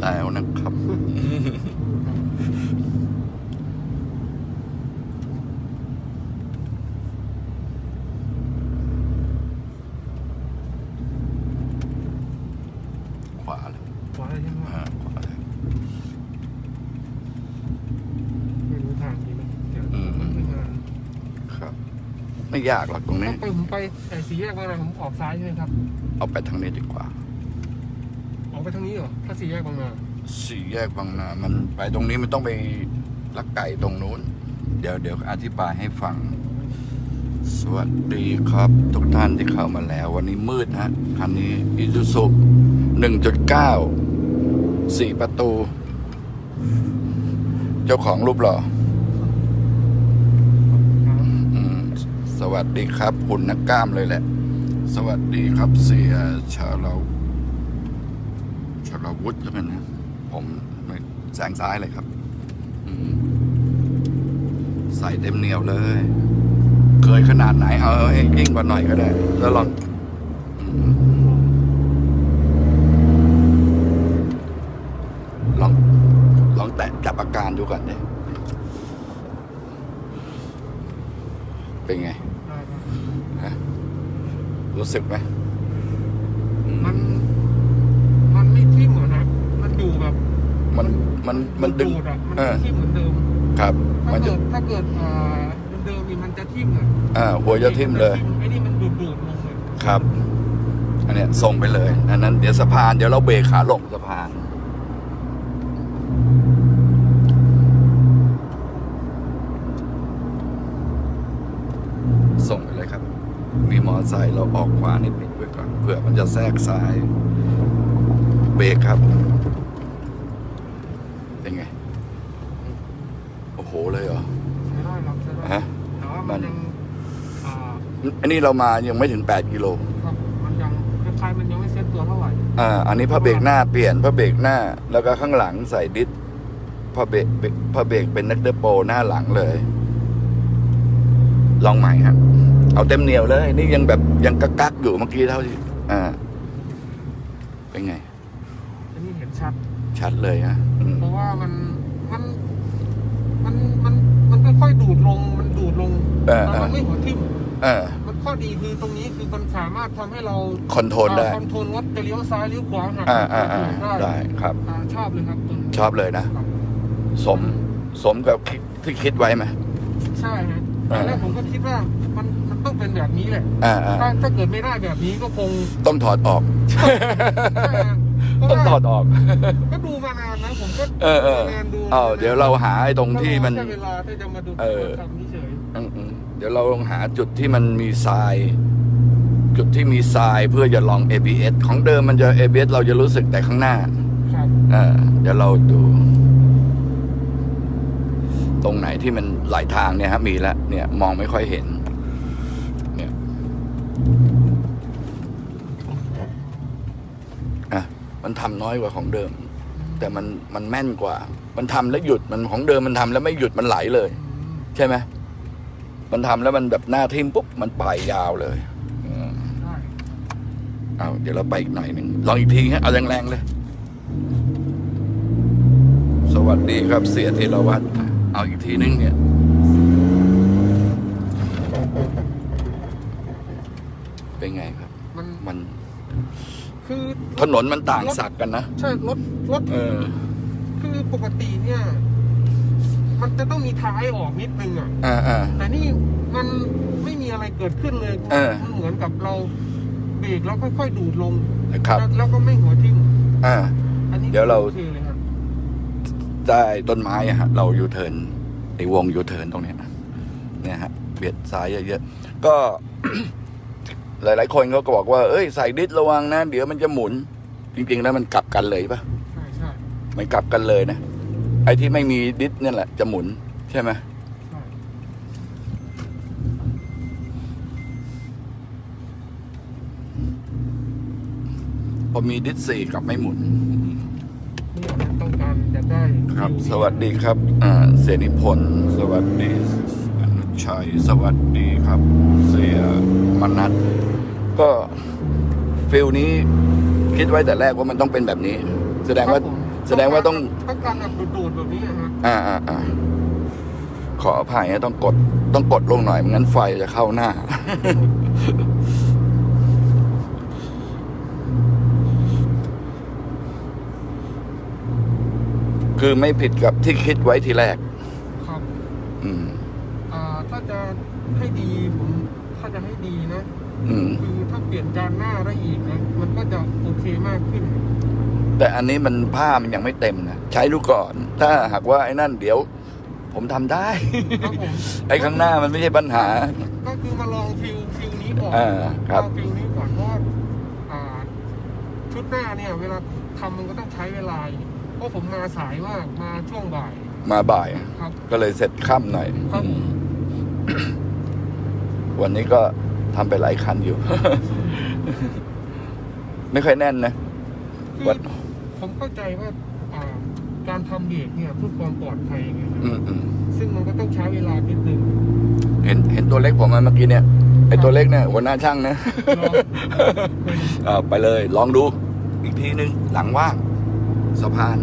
แล้วนะครับ ขวาเลยขวาเลยใช่ไหมอ่าขวาเลยไม่รู้ทางดีไหมเดี๋ยวอืมมันไม่มาครับ ไม่ยากหรอกตรงนี้ต้องไปผมไปไอ้สีแยกบางนาผมออกซ้ายใช่ไหมครับ เอาไปทางนี้ดีกว่าออกไป ทางนี้เหรอถ้าสี่แยกบางนาสี่แยกบางนา มันไปตรงนี้มันต้องไปลักไก่ตรงนู้น เดี๋ยวเดี๋ยวอธิบายให้ฟัง สวัสดีครับ ทุกท่านที่เข้ามาแล้ว วันนี้มืดฮะคันนี้อิซูซุหนึ่งจุดเก้าสี่ประตู เจ้าของรูปหล่อครับอืมสวัสดีครับ คุณนักกล้ามเลยแหละ สวัสดีครับเสียชาเรา ชาลาวุฒิแล้วกันนะ ผมไม่แสงซ้ายเลยครับอืมใส่เต็มเหนียวเลย เคยขนาดไหน เอาให้ยิ่งกว่าหน่อยก็ได้ แล้วลองอืมลองลองแตะจับอาการดูก่อนดิเป็นไงได้ครับฮะรู้สึกไหมอืมันมันไม่ทิ่มเหรอนะมันอยู่แบบ มันมันมันดึงดๆอะมันเออไม่ทิ่มเหมือนเดิมครับถ้ามันจะเกิดถ้าเกิดอ่าเดิมๆนี่มันจะทิ่มอะอ่าหัวจะทิ่มเลย ไอ้นี่มันดูดดูดๆลงเลยครับ อันเนี้ยส่งไปเลยอันนั้นเดี๋ยวสะพานเดี๋ยวเราเบรกขาลงสะพาน ส่งไปเลยครับ มีมอเตอร์ไซค์เราออกขวานิดนิดไว้ก่อนเผื่อมันจะแทรกซ้าย เบรกครับ เป็นไง โอ้โหเลยเหรอ ใช้ได้ครับใช้ได้ฮะ แต่ว่ามัมัน นยังอ่าอันนี้เรามายังไม่ถึง 8 กิโลครับมันยังคล้ายๆมันยังไม่เซ็ตตัวเท่าไหร่อ่าอันนี้พระเบรกหน้าเปลี่ยนพระเบรกหน้า แล้วก็ข้างหลังใส่ดิสพระเบรกพระเบรกเป็นนักเตอร์โปรหน้าหลังเลย ลองใหม่ครับเอาเต็มเหนียวเลย นี่ยังแบบยังกักกักๆอยู่เมื่อกี้เท่าที่อ่า เป็นไง อันนี้เห็นชัด ชัดเลยฮะอืมเพราะว่ามันมัน มันมันมันค่อยๆดูดลงมันดูดลงเออแต่เอมัอนไม่หัวทิ่มเออ มันข้อดีคือตรงนี้คือมันสามารถทำให้เราคอนโทรลได้ คอนโทรลรถจะเลี้ยวซ้ายเลี้ยวขวาหักอ่าอ่าอ่าได้ได้ครับ อ่าชอบเลยครับตรงนี้ชอบเลยนะ ครับสมสมกับคิดที่คิดไว้ไหม ใช่ฮะอ่าตอนแรกผมก็คิดว่ามันมันต้องเป็นแบบนี้แหละอ่าอ่าถ้าถ้าเกิดไม่ได้แบบนี้ก็คงต้องถอดออก ใช่ฮะเพราะต้องว่าถอดออก ก็ดูมานานนะผมก็เออเออ ดูนานดู เอาเดี๋ยวเราหาไอ้ตรงที่มันก็รอแค่เวลาที่จะมาดูเออ ทำนี่เฉยอืมอืมเดี๋ยวเราลองหาจุดที่มันมีทราย จุดที่มีทรายเพื่อจะลอง ABS ของเดิมมันจะ ABS เราจะรู้สึกแต่ข้างหน้าครับเออเดี๋ยวเราดู ตรงไหนที่มันหลายทางเนี่ยฮะมีแล้วเนี่ย มองไม่ค่อยเห็น เนี่ยอะมันทำน้อยกว่าของเดิม แต่มันมันแม่นกว่า มันทำแล้วหยุดมันของเดิมมันทำแล้วไม่หยุดมันไหลเลย ใช่ไหมมันทำแล้วมันแบบหน้าทิ่มปุ๊บมันไปยาวเลยอืมได้เอาเดี๋ยวเราไปอีกหน่อยหนึ่งลองอีกทีฮะเอาแรงๆเลย สวัสดีครับเสียธีรวัตรเอาอีกทีนึงเนี่ยเป็นไงครับ มันมัน คือถนนมันต่างสักกันนะ ใช่รถรถเออ คือปกติเนี่ย มันจะต้องมีท้ายออกนิดนึงอะอ่าอ่า แต่นี่มันไม่มีอะไรเกิดขึ้นเลยเออ มันเหมือนกับเราเบรกแล้วค่อยๆดูดลงนะครับ แล้วแล้วก็ไม่หัวทิ่มอ่า อันนี้เดี๋ยวเรา โอเคเลยครับใต้ต้นไม้อะฮะเรายูเทิร์นไอ้วงยูเทิร์นตรงเนี้ยนะเนี่ยฮะเบียดซ้ายเยอะๆก็ หลาย ๆ คนเขาก็บอกว่าเอ้ยใส่ดิสระวังนะ เดี๋ยวมันจะหมุน จริง ๆ แล้วมันกลับกันเลยปะใช่ใช่มันกลับกันเลยนะ ไอ้ที่ไม่มีดิสเนี่ยแหละจะหมุนใช่ไหมใช่พอมีดิสสี่กลับไม่หมุน นี่มันต้องการจะได้ ครับวิวสวัสดีครับ อ่า เสนิพล สวัสดีอนุ ชัย สวัสดีครับ เสียมนัทก็ฟิลนี้คิดไว้แต่แรกว่ามันต้องเป็นแบบนี้ แสดงว่าครับผมแแสดงว่าต้องต้องการแบบดูดๆแบบนี้อะฮะอ่าอ่าอ่าขออภัยนะต้องกดต้องกดลงหน่อยไม่งั้นไฟจะเข้าหน้า คือไม่ผิดกับที่คิดไว้ทีแรก ครับ อืม อ่าถ้า จะให้ดีผมถ้าจะให้ดีนะอืม คือถ้าเปลี่ยนจานหน้าได้อีกนะมันก็จะโอเคมากขึ้น แต่อันนี้มันผ้ามันยังไม่เต็มนะ ใช้ดูก่อน ถ้าหากว่าไอ้นั่นเดี๋ยว ผมทำได้ ครับผม ไอ้ข้างหน้ามันไม่ใช่ปัญหา ก็คือมาลองฟิลฟิลนี้ก่อนอ่าครับ ลองฟิลนี้ก่อนเพราะว่าอ่า ชุดหน้าเนี่ย เวลาทำมันก็ต้องใช้เวลาอีกเพราะผมมาสายมากมาช่วงบ่ายมาบ่าย ครับ ก็เลยเสร็จค่ำหน่อยครับผม วันนี้ก็ทำไปหลายคันอยู่ ไม่ค่อยแน่นนะคือวัดผมเข้าใจว่าอ่าการทำเบรกเนี่ยเพื่อความปลอดภัยไงครับอืมอืมซึ่งมันก็ต้องใช้เวลานิดนึง เห็นเห็นตัวเล็กผมไหมเมื่อกี้เนี่ยไอตัวเล็กเนี่ยหัวหน้าช่างนะลองเอาไปเลยลองดู อีกทีนึง หลังว่างสะพาน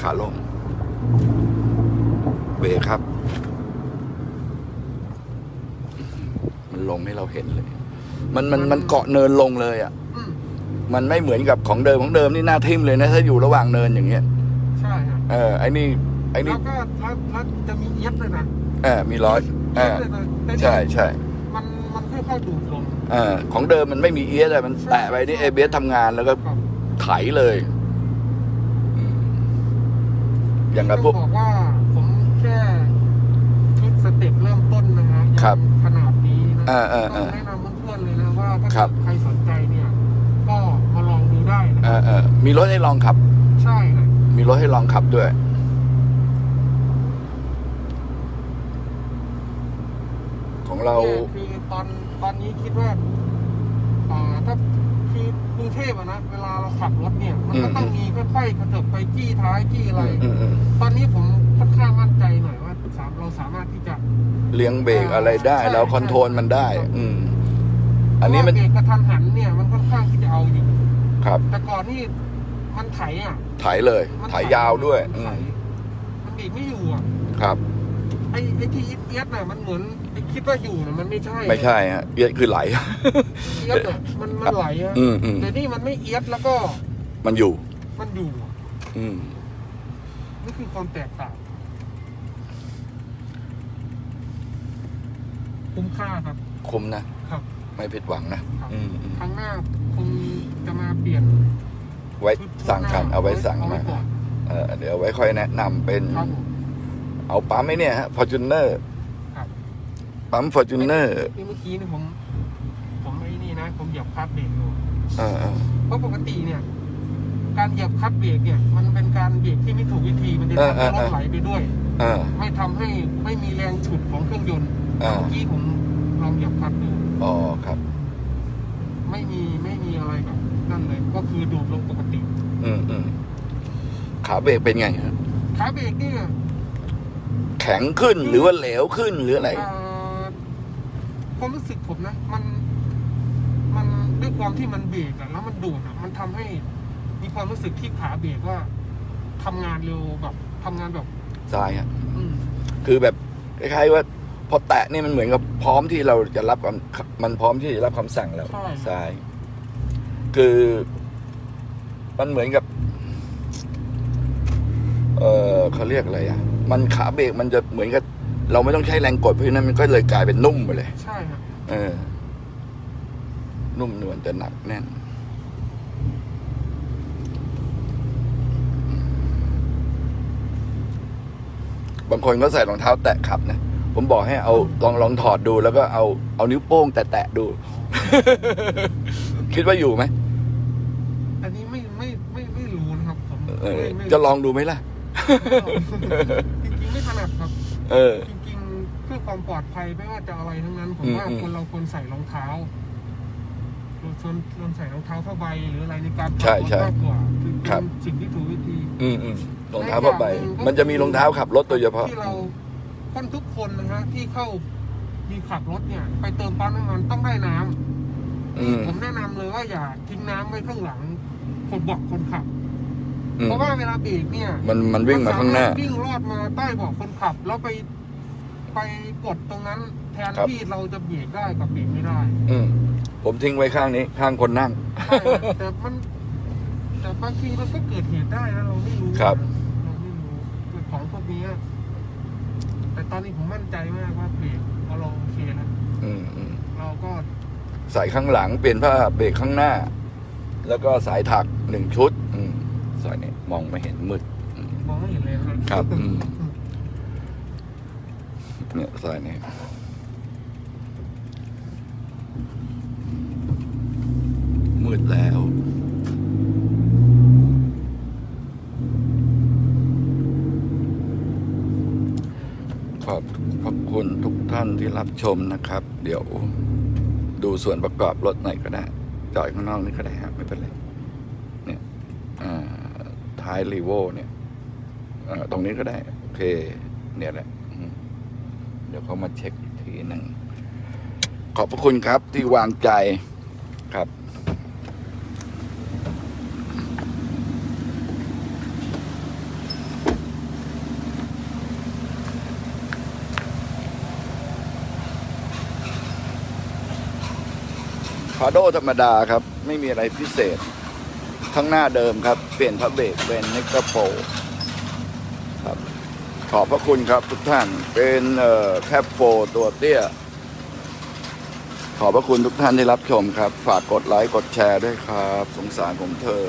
ขาลง เบรกครับ มันลงให้เราเห็นเลย มันมันมันเกาะเนินลงเลยอะอืมมันไม่เหมือนกับของเดิมของเดิมนี่หน้าทิ่มเลยนะถ้าอยู่ระหว่างเนินอย่างเงี้ย ใช่ครับเออไอ้นี่ไอ้นี่แล้วก็แล้วแล้วจะมีเอียดเลยนะเออมีร้อยเอเอียดอเลยนะแต่นี่ใช่ใช่มันมันค่อยๆดูดลงเออของเดิมมันไม่มีเอียดอะมันแตะไปนี่เอเบสทำงานแล้วก็ครับไถเลยอืมอย่างกับพวก ต้องบอกว่า ผมแค่คิดสเต็ปเริ่มต้นนะฮะยังครับ ขนาดนี้นะอ่าอ่าอ่าต้องแนะนำเพื่อนๆเลยนะว่าถ้าครัเกิบดใครสนใจเนี่ย ก็มาลองดูได้นะเออเออมีรถให้ลองขับ ใช่ครับมีรถให้ลองขับด้วย ของเรา เนี่ยคือตอนตอนนี้คิดว่าอ่าถ้าคือกรุงเทพอะนะเวลาเราขับรถเนี่ย มันก็อืมต้องมีค่อยๆกระเถิบไปจี้ท้ายจี้อะไร อืมอืมตอนนี้ผม ค่อนข้างมั่นใจหน่อยว่าสามเราสามารถที่จะ เลี้ยงเบรกอะไรได้ใช่แล้วคอนโทรลมันได้อืม อันนี้มันเพราะว่าเบรกกระทันหันเนี่ยมันค่อนข้างที่จะเอาอยู่ครับแต่ก่อนนี่มันไถอะไถเลยมันไถยาวด้วยมันอืไถมมันเบรกไม่อยู่อะครับ ไอ้ไอ้ที่เอียดน่ะมันเหมือนไอ้คิดว่าอยู่น่ะมันไม่ใช่ไม่ใช่ฮะเอียดคือไหล เอียดน่ะมันมันไหลอะอืมอืมแต่นี่มันไม่เอียดแล้วก็มันอยู่ มันอยู่อะอืมนี่คือความแตกต่าง คุ้มค่าครับ คุ้มนะ ครับ ไม่ผิดหวังนะ ครับ อืมอืมครั้งหน้าคงจะมาเปลี่ยนไว้ชุดสั่งกัน เอาไว้สั่งเอมาไว้ก่อนเออเดี๋ยวไว้ค่อยแนะนำเป็นครับผม เอาปั๊มไอ้เนี่ยฮะฟอร์จูเนอร์ครับ ปั๊มฟอร์จูเนอร์ที่เมื่อกี้นี่ผม ผมไอ้นี่นะ ผมเหยียบคลัตช์เบรกอยู่อ่าอ่าเพราะปกติเนี่ย การเหยียบคลัตช์เบรกเนี่ย มันเป็นการเบรกที่ไม่ถูกวิธีมันจะทำให้รถไหลไปด้วยอ่าไม่ทำให้ไม่มีแรงฉุดของเครื่องยนต์ อ่าเมื่อกี้ผมลองเหยียบคลัตช์ดูอ๋อครับ ไม่มีไม่มีอะไรแบบนั่นเลย ก็คือดูดลงปกติอืมอืมขาเบรกเป็นไงฮะขาเบรกเนี่ยแข็งขึ้นหรือว่าเหลวขึ้นหรืออะไร เอ่อความรู้สึกผมนะ มัน มันด้วยความที่มันเบรกอะแล้วมันดูดอะมันทำให้ มีความรู้สึกที่ขาเบรกว่าทำงานเร็วแบบทำงานแบบ ทรายฮะ อืมคือแบบคล้ายๆว่า พอแตะนี่มันเหมือนกับพร้อมที่เราจะรับคำมันพร้อมที่จะรับคำสั่งแล้วใช่ทราย คือมันเหมือนกับ เออเขาเรียกอะไรอะ มันขาเบรกมันจะเหมือนกับเราไม่ต้องใช้แรงกดเพราะฉะนั้นมันก็เลยกลายเป็นนุ่มไปเลย ใช่ครับเออ นุ่มนวลแต่หนักแน่นบางคนก็ใส่รองเท้าแตะขับนะ ผมบอกให้เอาลองลองถอดดูแล้วก็เอาเอานิ้วโป้งแตะแตะดู คิดว่าอยู่ไหมอันนี้ไม่ไม่ไม่ไม่รู้นะครับผมเออไม่ไม่จะลองดูไหมล่ะ จริงๆไม่ถนัดครับ เออ จริงๆเพื่อความปลอดภัยไม่ว่าจะอะไรทั้งนั้นผมอืมว่าอืมคนเราควรใส่รองเท้าเราควรควรใส่รองเท้าผ้าใบหรืออะไรในการใช่ขับรถใช่มากกว่าคือครับเป็นสิ่งที่ถูกวิธีอืมอืมรองเท้าผ้าใบมันจะมีรองเท้าขับรถโดยเฉพาะ ที่เรา คนทุกคนนะฮะที่เข้ามีขับรถเนี่ย ไปเติมปั๊มน้ำมันต้องได้น้ำอืม ผมแนะนำเลยว่าอย่าทิ้งน้ำไว้ข้างหลังกดเบอกคนขับ อืมเพราะว่าเวลาเบรกเนี่ยมันมันวิ่งมาข้างหน้า สรถวิ่งลอดมาใต้เบาะคนขับ แล้วไปไปกดตรงนั้น แทนครับ ที่เราจะเบรกได้กับเบรกไม่ได้อืมผมทิ้งไว้ข้างนี้ ข้างคนนั่ง ใช่ครับแต่มัน แต่บางทีมันก็เกิดเหตุได้นะเราไม่รู้ครับ เราไม่รู้ของพวกนี้อะ แต่ตอนนี้ผมมั่นใจมากว่าเบรกเราลองโอเคแล้วอืมอืมเราก็ใส่ข้างหลังเปลี่ยนผ้าเบรกข้างหน้า แล้วก็สายถักหนึ่งชุด อืมสายนี้มองไม่เห็นมืดอืมมองไม่เห็นเลยนะครับอืมเนี่ยสายนี้มืดแล้ว ขอบพระคุณทุกท่านที่ รับชมนะครับ เดี๋ยวดูส่วนประกอบรถหน่อยก็ได้จอดข้างนอกนี่ก็ได้ครับไม่เป็นไรเนี่ยท้ายรีโวเนี่ยตรงนี้ก็ได้ โอเค เนี่ยแหละเดี๋ยวเขามาเช็คทีหนึ่งขอบพระคุณครับที่วางใจครับ พาโดธรรมดาครับ ไม่มีอะไรพิเศษ ข้างหน้าเดิมครับ เปลี่ยนพระเบรกเป็นนิกโปครับ ขอบพระคุณครับทุกท่าน เป็นแคปโฟตัวเตี้ย ขอบพระคุณทุกท่านที่รับชมครับ ฝากกดไลค์ กดแชร์ด้วยครับ สงสารผมเธอ